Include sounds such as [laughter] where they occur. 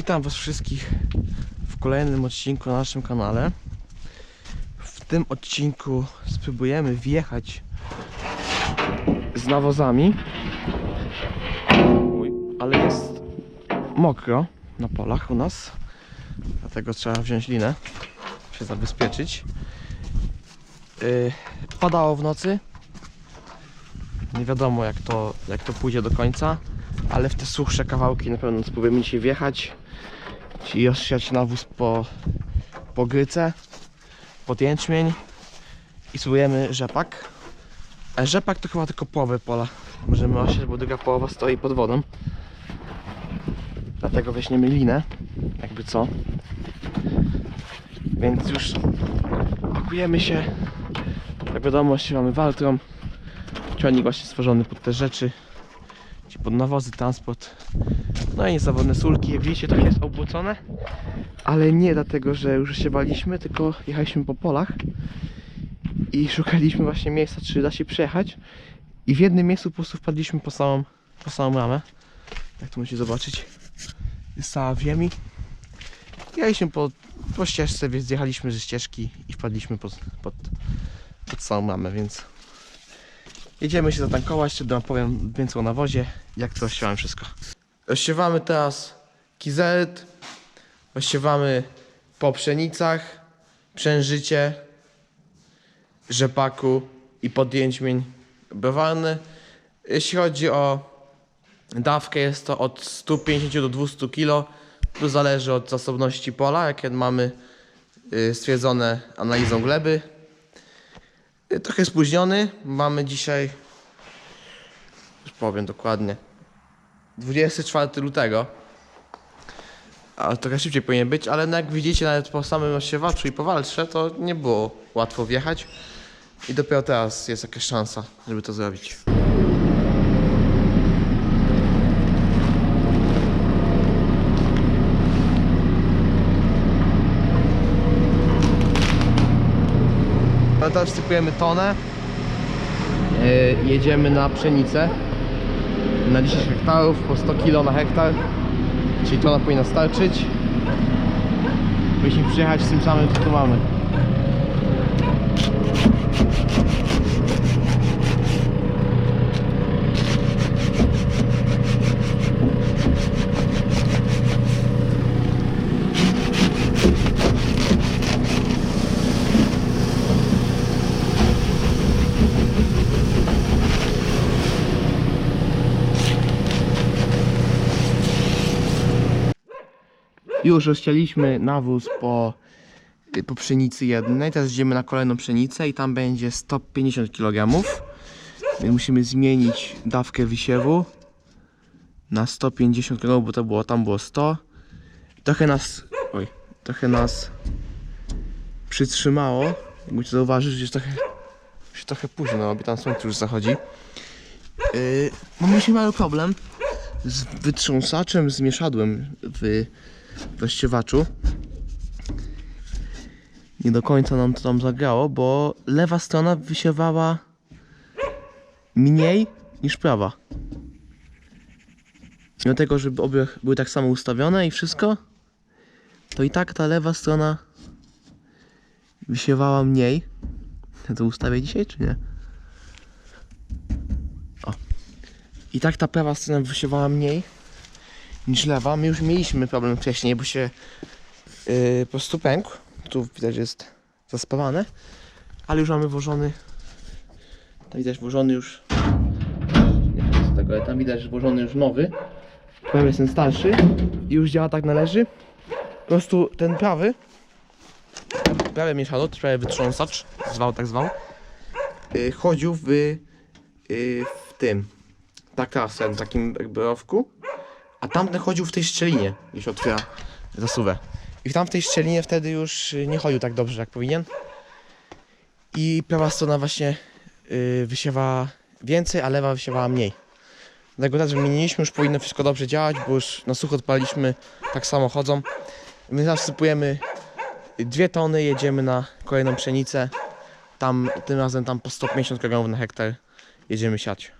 Witam Was wszystkich w kolejnym odcinku na naszym kanale. W tym odcinku spróbujemy wjechać z nawozami. Uj, ale jest mokro na polach u nas, dlatego trzeba wziąć linę, się zabezpieczyć. Yy, padało w nocy. Nie wiadomo jak to, jak to pójdzie do końca ale w te suchsze kawałki na pewno spróbujemy dzisiaj wjechać czyli rozsiać nawóz po, po gryce pod jęczmień i spróbujemy rzepak. A rzepak to chyba tylko połowę pola. Możemy osiać, bo druga połowa stoi pod wodą. Dlatego weźmiemy linę jakby co. Więc już pakujemy się. Jak wiadomo mamy waltrą ciągnik właśnie stworzony pod te rzeczy Ci pod nawozy, transport. No i niezawodne sulki. Jak widzicie, trochę jest obłocone, ale nie dlatego, że już się baliśmy, tylko jechaliśmy po polach i szukaliśmy właśnie miejsca, czy da się przejechać. I w jednym miejscu po prostu wpadliśmy po samą, po samą ramę. Jak tu możecie zobaczyć, jest cała w ziemi. Jechaliśmy po, po ścieżce, więc zjechaliśmy ze ścieżki i wpadliśmy pod, pod, pod samą ramę, więc Jedziemy się zatankować, wtedy wam powiem więcej o nawozie, jak to rozsiewamy wszystko. Rozsiewamy teraz kizelt, rozsiewamy po pszenicach, przężycie, rzepaku i podjęćmień browalny. Jeśli chodzi o dawkę, jest to od 150 do 200 kg. To zależy od zasobności pola, jakie mamy y, stwierdzone analizą gleby. Y, Trochę spóźniony. Mamy dzisiaj, już powiem dokładnie, 24 lutego. A trochę szybciej powinien być, ale no jak widzicie, nawet po samym osiewaczu i po waltrze, to nie było łatwo wjechać. I dopiero teraz jest jakaś szansa, żeby to zrobić. No teraz wsypujemy tonę. Yy, jedziemy na pszenicę. Na 10 hektarów, po 100 kg na hektar. Czyli tona powinna starczyć. Musimy przyjechać z tym samym, co tu mamy. Już rozcięliśmy nawóz po, po pszenicy jednej. Teraz idziemy na kolejną pszenicę i tam będzie 150 kg. Musimy zmienić dawkę wysiewu na 150 kg, bo to było, tam było 100. Trochę nas, oj, trochę nas przytrzymało. Jak możecie zauważyć, że trochę, się trochę późno robi, tam słońce już zachodzi. Yy, bo mieliśmy mały problem z wytrząsaczem, z mieszadłem w rozsiewaczu. Nie do końca nam to tam zagrało, bo lewa strona wysiewała mniej niż prawa. Mimo tego, żeby obie były tak samo ustawione i wszystko, to i tak ta lewa strona wysiewała mniej. Ja [laughs] to ustawię dzisiaj, czy nie? O. I tak ta prawa strona wysiewała mniej niż lewa. My już mieliśmy problem wcześniej, bo się yy, po prostu pękł. Tu widać, jest zaspawane, ale już mamy włożony. Tam widać włożony już. Nie wiem co tego, ale tam widać, włożony już nowy. Prawie jest ten starszy i już działa tak należy. Po prostu ten prawy, prawie mieszadło, to prawie wytrząsacz, zwał tak zwał, yy, chodził w, yy, w tym, takasem, takim jakby rowku a tamten chodził w tej szczelinie, gdzieś otwiera zasuwę. I tam w tej szczelinie wtedy już nie chodził tak dobrze, jak powinien. I prawa strona właśnie yy, wysiewa więcej, a lewa wysiewała mniej. Dlatego teraz wymieniliśmy, już powinno wszystko dobrze działać, bo już na sucho odpaliśmy, tak samo chodzą. My zasypujemy dwie tony, jedziemy na kolejną pszenicę. Tam, tym razem tam po 150 kg na hektar jedziemy siać.